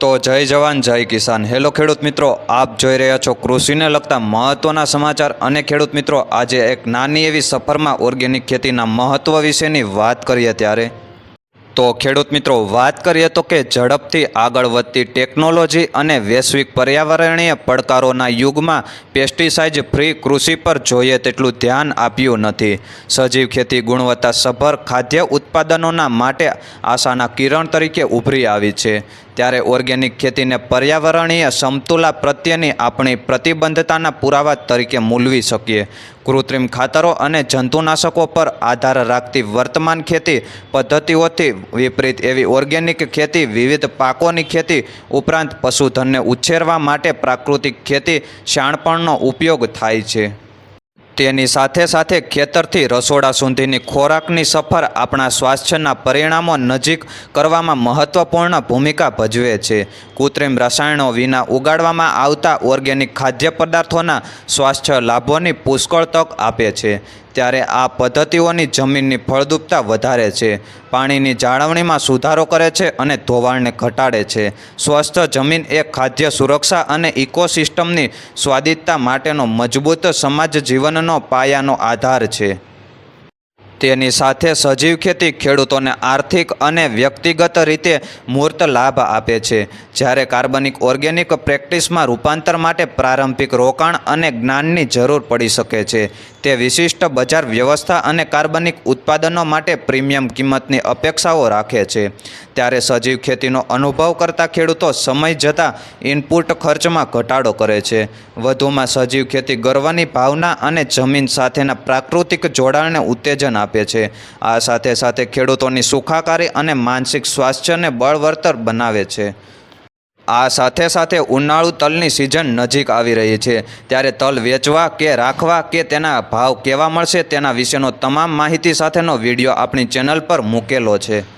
તો જય જવાન, જય કિસાન. હેલો ખેડૂત મિત્રો, આપ જોઈ રહ્યા છો કૃષિને લગતા મહત્ત્વના સમાચાર અને ખેડૂત મિત્રો, આજે એક નાની એવી સફરમાં ઓર્ગેનિક ખેતીના મહત્ત્વ વિશેની વાત કરીએ ત્યારે. તો ખેડૂત મિત્રો, વાત કરીએ તો કે ઝડપથી આગળ વધતી ટેકનોલોજી અને વૈશ્વિક પર્યાવરણીય પડકારોના યુગમાં પેસ્ટિસાઇડ ફ્રી કૃષિ પર જોઈએ તેટલું ધ્યાન આપ્યું નથી. સજીવ ખેતી ગુણવત્તા સભર ખાદ્ય ઉત્પાદનોના માટે આશાના કિરણ તરીકે ઉભરી આવી છે. ત્યારે ઓર્ગેનિક ખેતીને પર્યાવરણીય સમતુલા પ્રત્યેની આપણી પ્રતિબદ્ધતાના પુરાવા તરીકે મૂલવી શકીએ. કૃત્રિમ ખાતરો અને જંતુનાશકો પર આધાર રાખતી વર્તમાન ખેતી પદ્ધતિઓથી વિપરીત એવી ઓર્ગેનિક ખેતી, વિવિધ પાકોની ખેતી, ઉપરાંત પશુધનને ઉછેરવા માટે પ્રાકૃતિક ખેતી, શાણપણનો ઉપયોગ થાય છે. તેની સાથે સાથે ખેતરથી રસોડા સુધીની ખોરાકની સફર આપણા સ્વાસ્થ્યના પરિણામો નજીક કરવામાં મહત્વપૂર્ણ ભૂમિકા ભજવે છે. કૃત્રિમ રસાયણો વિના ઉગાડવામાં આવતા ઓર્ગેનિક ખાદ્ય પદાર્થોના સ્વાસ્થ્ય લાભોની પુષ્કળ તક આપે છે. ત્યારે આ પદ્ધતિઓની જમીનની ફળદ્રુપતા વધારે છે. પાણીની જાળવણીમાં સુધારો કરે છે અને ધોવાણને ઘટાડે છે. સ્વસ્થ જમીન એ ખાદ્ય સુરક્ષા અને ઇકોસિસ્ટમની સ્વાદિતતા માટેનો મજબૂત સમાજ જીવનનો પાયાનો આધાર છે. તેની સાથે સજીવ ખેતી ખેડૂતોને આર્થિક અને વ્યક્તિગત રીતે મૂર્ત લાભ આપે છે. જ્યારે કાર્બનિક ઓર્ગેનિક પ્રેક્ટિસમાં રૂપાંતર માટે પ્રારંભિક રોકાણ અને જ્ઞાનની જરૂર પડી શકે છે. તે વિશિષ્ટ બજાર વ્યવસ્થા અને કાર્બનિક ઉત્પાદનો માટે પ્રીમિયમ કિંમતની અપેક્ષાઓ રાખે છે. ત્યારે સજીવ ખેતીનો અનુભવ કરતા ખેડૂતો સમય જતાં ઇનપુટ ખર્ચમાં ઘટાડો કરે છે. વધુમાં સજીવ ખેતી ગર્વની ભાવના અને જમીન સાથેના પ્રાકૃતિક જોડાણને ઉત્તેજન આપે છે. આ સાથે સાથે ખેડૂતોની સુખાકારી અને માનસિક સ્વાસ્થ્યને બળવર્તર બનાવે છે. આ સાથે સાથે ઉનાળુ તલની સિઝન નજીક આવી રહી છે. ત્યારે તલ વેચવા કે રાખવા કે તેના ભાવ કેવા મળશે તેના વિશેનો તમામ માહિતી સાથેનો વીડિયો આપણી ચેનલ પર મૂકેલો છે.